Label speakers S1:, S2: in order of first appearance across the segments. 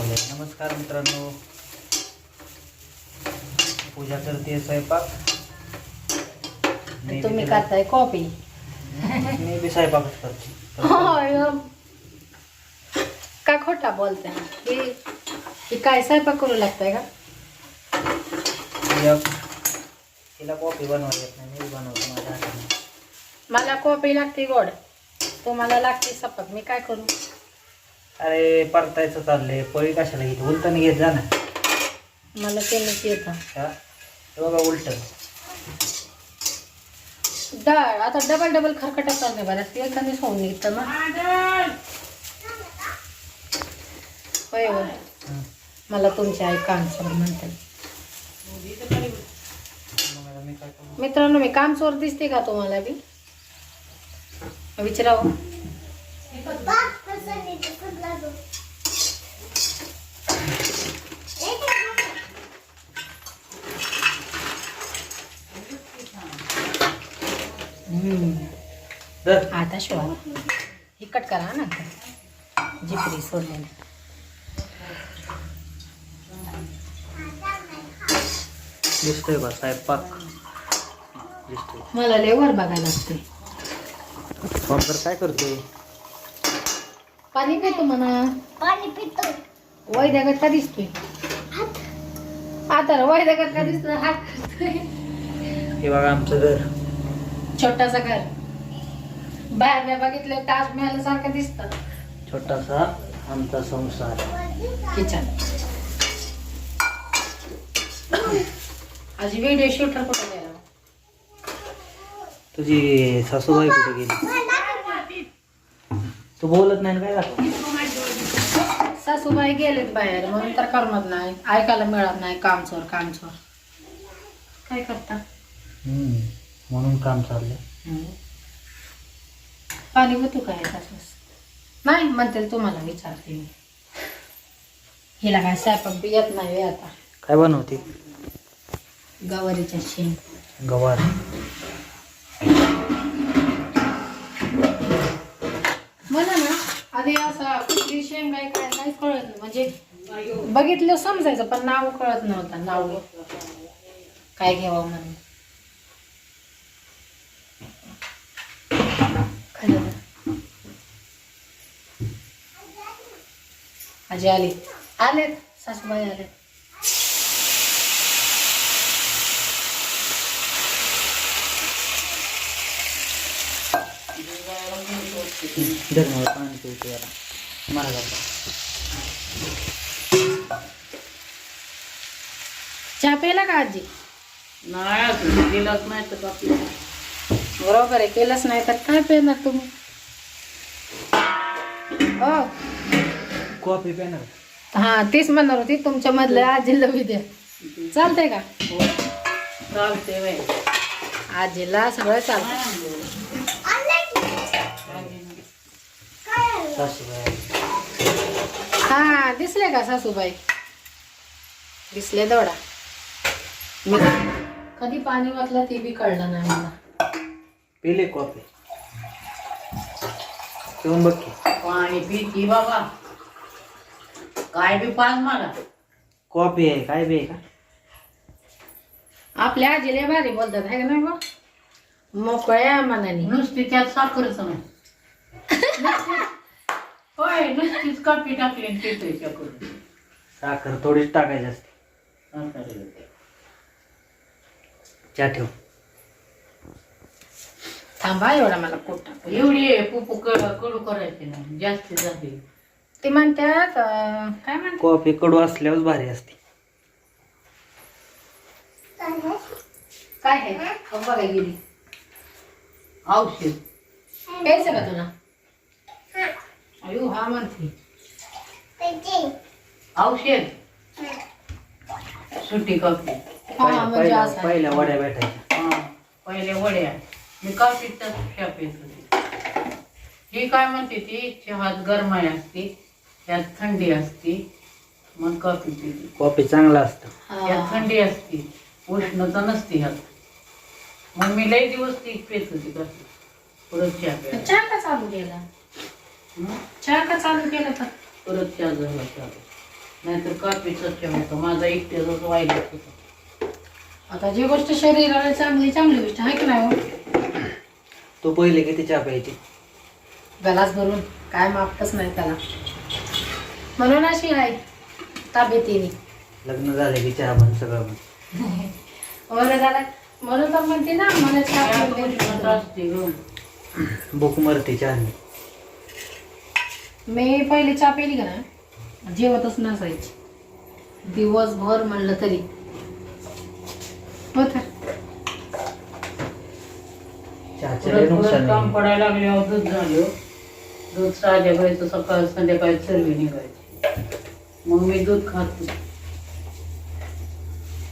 S1: बनवलंय नमस्कार मित्रांनो. पूजा करते स्वयंपाक. मी
S2: तुम्ही
S1: बी-
S2: करताय कॉपी
S1: मी बी स्वयंपाकच करते.
S2: का खोटा बोलताय? हे हे काय स्वयंपाक करू लागताय का?
S1: तिला तिला कॉफी बनवायला येत नाही. मी बनवतो माझ्या हाताने.
S2: मला कॉपी लागते गोड. तुम्हाला लागते सपक. मी काय करू?
S1: अरे परतायचं चाललंय. पळी कशाला घेते? उलटं घेत जा ना.
S2: मला तेच येतं.
S1: हा? हे बघा उलट.
S2: डाळ. आता डबल डबल खरकटा करणे बरं ते एखादी होऊन निघतं ना. होय होय. मला तुमची आई कानसोर म्हणते.
S1: मी काय करू
S2: मित्रांनो मी कानसोर दिसते का तुम्हाला बी? विचारावं. आता शिवा. ही कट करा ना जिपरी सोडलेली.
S1: दिसतोय बा स्वयंपाक. दिसतोय.
S2: मला लय वर बघायला लागते
S1: बंपर काय करतोय?
S2: पाणी पितो म्हणा.
S3: पाणी पितो.
S2: वैद्यगत का दिसतोय? आता वैद्यगत का दिसतोय? हात करतोय.
S1: हे बघा आमचं घर.
S2: छोटासा घर. बाहेर मी बघितलं ताजमहल सारखं दिसत.
S1: छोटासा आमचा संसार.
S2: किचन. आज व्हिडिओ शूटर कुठे गेला?
S1: तुझी सासूबाई कुठे गेली? तू बोलत नाही ना काय दाखव
S2: सासूबाई गेलेत बाहेर म्हणून तर करमत नाही. ऐकायला मिळत नाही काम चोर काम चोर काय करता?
S1: म्हणून काम चाललंय.
S2: पाणी होतो काय तसंच नाही म्हणते तुम्हाला विचारते मी. हिला काय स्वयंपाक बी येत नाही आता.
S1: काय बनवते?
S2: गवारीच्या शेंग.
S1: गवार.
S2: मला ना आधी असं कुठली शेंग आहे काय नाही कळत नाही. म्हणजे बघितलं समजायचं पण नाव कळत नव्हतं नाव. काय घ्यावं म्हणून. खरं आजी आली. आलेत सासूबाई आलेत.
S1: धर मला पाणी मला.
S2: चहा प्यायला का आजी?
S4: नाही गेलाच नाही तर बाकी
S2: बरोबर आहे केलंच नाही तर काय पेणार तुम्ही? हो.
S1: कॉफी पेणार?
S2: हा तीच म्हणणार होती तुमच्या मधलं आजीला बी द्या. चालतंय का?
S4: चालते बाई.
S2: आजीला सगळं चालतं
S1: सासूबाई.
S2: हा दिसले का सासूबाई? दिसले दोडा. मी कधी पाणी वाचलं ते बी कळलं नाही मला.
S1: पिले कॉफी. पिऊन बघ
S4: पाणी पिती बाबा. काय बी पाच मला.
S1: कॉफी आहे काय बी आहे का?
S2: आपल्या आजीला भारी बोलतात आहे का नाही बा? मोकळ्या मनाने.
S4: नुसती त्यात साखरच नाही. होय नुसतीच कापी टाकली आणि पितोय करून
S1: साखर थोडीच टाकायची असते. चहा ठेव.
S2: थांबा एवढा मला पोट टाकू
S4: एवढी पुपू क- कडू करायची नाही जास्ती झाली.
S2: ते म्हणतात अं, काय म्हणतात?
S1: कॉफी कडू असल्यावर भारी असते.
S2: काय आहे? बघा गेली.
S4: औषध.
S2: प्यायचं का तुला? अयो हा म्हणते.
S4: औषध? सुटी कापी
S2: हा म्हणजे
S1: पहिल्या वड्या भेटायच्या.
S4: हा पहिले वड्या. मी कापीचा शाप येत होती. ही काय म्हणते ती? चहात गरमाई असते त्यात थंडी असते मग कॉफी पिते
S1: कॉफी चांगला असतं.
S4: त्यात. थंडी असते उष्णता नसते ह्यात. मग मी लई दिवस ती पेत होती कॉफी. परत चहा प्यायला.
S2: चहा का चालू केला? चहा का चालू केला तर?
S4: परत चहा झाला चालू नाहीतर कॉफीच ठेवायचं. माझा एकट्याच व्हायला होतं
S2: आता जी गोष्ट शरीराला चांगली चांगली गोष्ट आहे की नाही हो?
S1: तू पहिले किती चहा प्यायची?
S2: गलास भरून. काय मापतच नाही त्याला. म्हणून अशी आहे तब्येतीने.
S1: लग्न झाले की चहा बंद सगळं बंद
S2: म्हणून झालं म्हणून तर म्हणते ना मला चहा दे.
S4: असते गं.
S1: भूक मरते चहाने.
S2: मी पहिले चहा पिली का ना जेवतच नसायची. दिवसभर म्हणलं तरी. हो तर.
S1: चहाचे लय
S4: परत
S1: नुकसान
S4: परत काम
S1: आहे.
S4: पडायला लागल्यावर दूध झालं. दूध साध्या गायचं सकाळ संध्याकाळी चरबी निघायची. मग मी दूध खात होते.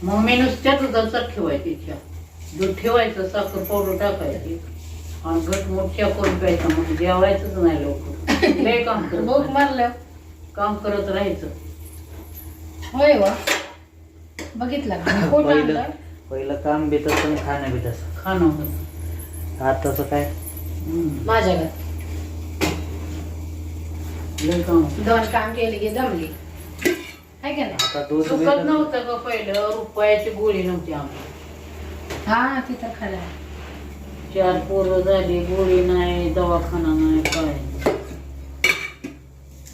S4: मग मी नुसत्या दुधाचा ठेवायची चहा. दूध ठेवायचं साखर पावडर टाकायची. आणि घट मोठ्या करून प्यायचा मग जेवायचंच नाही लवकर. लय काम
S2: भूक
S4: करत
S2: मारलं
S4: काम करत राहायचं.
S2: होय वा. बघितलं का?
S1: पहिलं
S2: आणलं?
S1: पहिलं काम बी तसं आणि खाणं बी तसं
S4: खाणं होतं.
S1: आताचं काय?
S4: हम्म.
S2: माझ्या घरात.
S4: लय काम होतं.
S2: दोन काम केले की जमली आहे का नाही?
S1: आता दूध बी तर-
S4: नव्हतं का पहिलं. रुपयाची गोळी नव्हती आम्हाला.
S2: हा ती तर खरं आहे.
S4: चार पोरं झाली गोळी नाही दवाखाना नाही काय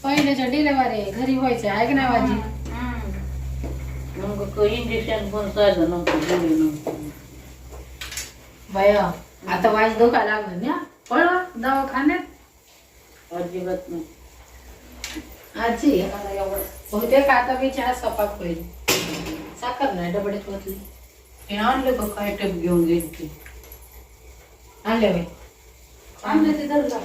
S2: पहिल्याच्या डिलेवरी घरी व्हायचं आहे का नाही माझी
S4: मग इंजेक्शन पण साधं नव्हतं नव्हती.
S2: बाया आता वाज धोका लागलं ना. पळ दवाखान्यात.
S4: अजिबात नाही.
S2: आजी बहुतेक आता मी चहा सपाक होईल. साखर नाही डबड्यात ओतली
S4: हे आणलं का काय टप घेऊन गेली ती.
S2: आणले बाई. आणले. ते धरलं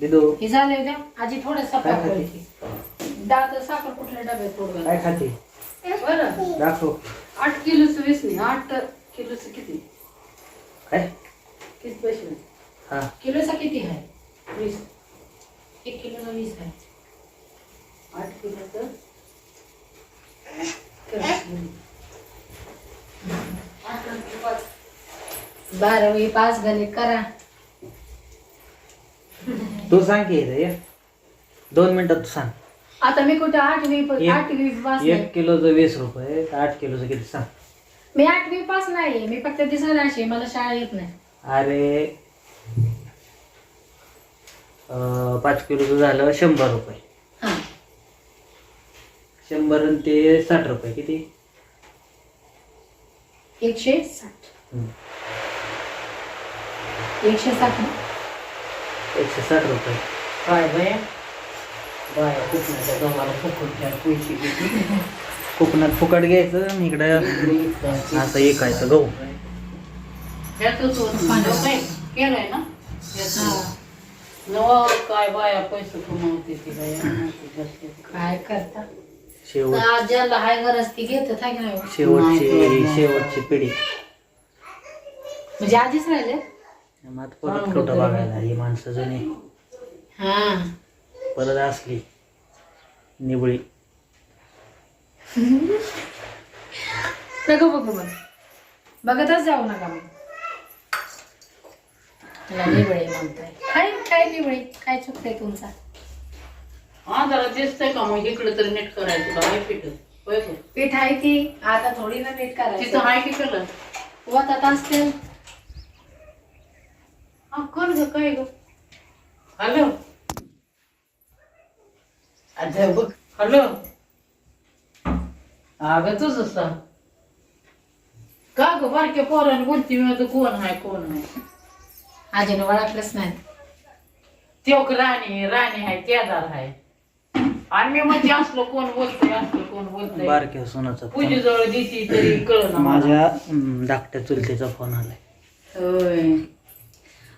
S1: दिदू.
S2: हे झाले उद्या आजी थोडं सपाक
S1: काय
S2: होईल दात साखर कुठल्या डब्यात पोट
S1: काय खाते?
S2: बरं.
S1: दाखव.
S2: आठ किलोचं वीस नाही आठ किलोचं किती?
S1: काय?
S2: किती पैसे?
S1: हा.
S2: किलोचा किती आहे? वीस. एक किलोचा वीस आहे.
S4: आठ किलोचं
S2: बारावी पाच गणित करा.
S1: तू सांग की इथं ये. दोन मिनिटात तू सांग.
S2: आता मी कुठे आठवी
S1: एक-
S2: आठवी पास
S1: एक किलोचं वीस रुपये तर आठ किलोचं किती सांग.
S2: मी आठवी पास नाही मी फक्त दिसायला अशी मला शाळा येत नाही.
S1: अरे. अं, पाच किलोचं झालं शंभर रुपये.
S2: हा.
S1: शंभर आणि ते साठ रुपये किती?
S2: एकशे साठ.
S1: हम्म.
S2: एकशे साठ ना?
S1: एकशे साठ रुपये
S4: काय बाया बाया कुठल्या गव्हाला फुकट पैसे घेतले
S1: कोकणात फुकट घ्यायचं आणि इकडं असं एकायचं गहू
S4: केलंय ना
S2: हा.
S4: नवा काय बाया पैसे कमवते ती बाया
S2: काय करता
S1: शेवट
S2: आज ज्याला हाय गरज ती घेत आहे की नाही हो?
S1: शेवटची शेवटची पिढी
S2: म्हणजे आधीच राहिले
S1: मग आता परत खोटं बघायला ही माणसं जुनी.
S2: हा.
S1: परत असली निबळी.
S2: नको बघू मग बघतच जाऊ नका मग. निवळे म्हणताय. काय काय निवळे काय चुकतंय तुमचा?
S4: हा जरा दिसतंय का मग? इकडे तरी नीट करायचं हाय पीठ होय गं?
S2: पीठ आहे ती आता थोडी ना नीट
S4: तिथं
S2: करायचं
S4: हाय की केलं
S2: वतात असते
S4: कर ग काय ग? हॅलो? अच्छा बघ. हॅलो? अगं तुझं का ग बारक्या पोराने बोलती मी आता कोण आहे कोण आहे
S2: आजीने ओळखलंच नाही.
S4: त्यो क राणी राणी आहे केदार आहे आणि मी म्हणजे असलो कोण बोलतोय असलो कोण बोलतोय.
S1: बारक्या सोनाचा फोन.
S4: पूजेजवळ देती तरी कळ
S1: माझ्या हम्म, धाकट्या चुलतीचा फोन आलाय.
S4: होय.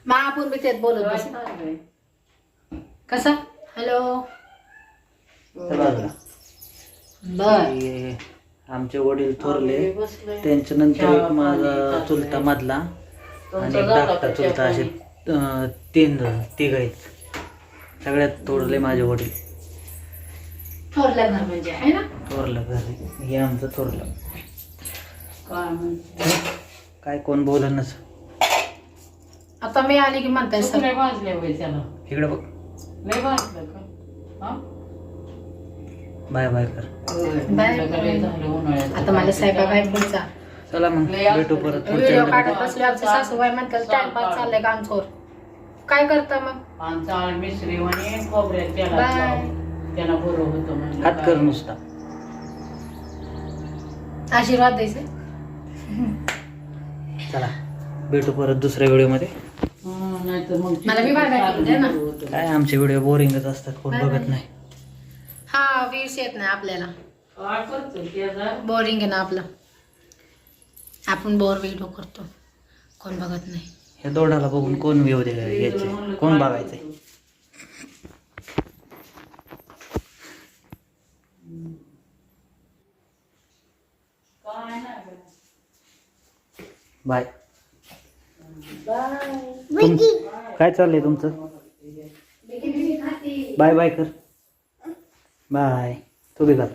S2: मग आपण बी त्यात बोलत बसू. कसा हॅलो. बर
S1: हे आमचे वडील थोरले. त्यांच्या नंतर एक माझा चुलता. मधला आणि एक धाकटा चुलता असे? अं, तीन जण तिघ आहेत सगळ्यात थोरले माझे वडील
S2: थोरल्या घर म्हणजे आहे ना
S1: थोरलं घर हे आमचं थोरलं?
S4: काय
S1: कोण बोलणच
S2: आता मी आली की म्हणताय सर.
S4: होय त्याला?
S1: इकडे बघ.
S4: लय वाटलं का? हा?
S1: बाय बाय कर.
S2: बाय.
S4: सगळे झाले उन्हाळ्यात
S2: आता स्वयंपाक आहे पुढचा
S1: चला मग भेटू परत. पुढच्या
S2: व्हिडिओ. काढत बसले आमचे सासूबाई म्हणतात टाइमपास चाललाय का काय करता मग?
S4: आमचा मिश्री म्हणे खोबऱ्यात तेलात
S2: बाय.
S4: लावून त्याला बरं होतं म्हणलं
S1: हात कर. नुसता.
S2: आशीर्वाद द्यायचे.
S1: चला भेटू परत दुसऱ्या व्हिडिओमध्ये.
S4: नाहीतर मग
S2: मला बी बाय बाय ना.
S1: काय आमचे व्हिडिओ बोरिंगच असतात कोण
S2: बाय बाय.
S1: बघत नाही.
S2: हा वीस येत नाही आपल्याला.
S4: काय करतो त्याचा
S2: बोरिंग आहे ना आपलं. आपण बोर व्हिडिओ करतो. कोण बघत नाही.
S1: हे दोडाला बघून कोण व्ह्यू दे घ्यायचे कोण बघायचंय?
S4: काय नाही.
S1: बाय तुम- काय चाललंय तुमचं? बाय बाय कर. बाय तू
S4: घाल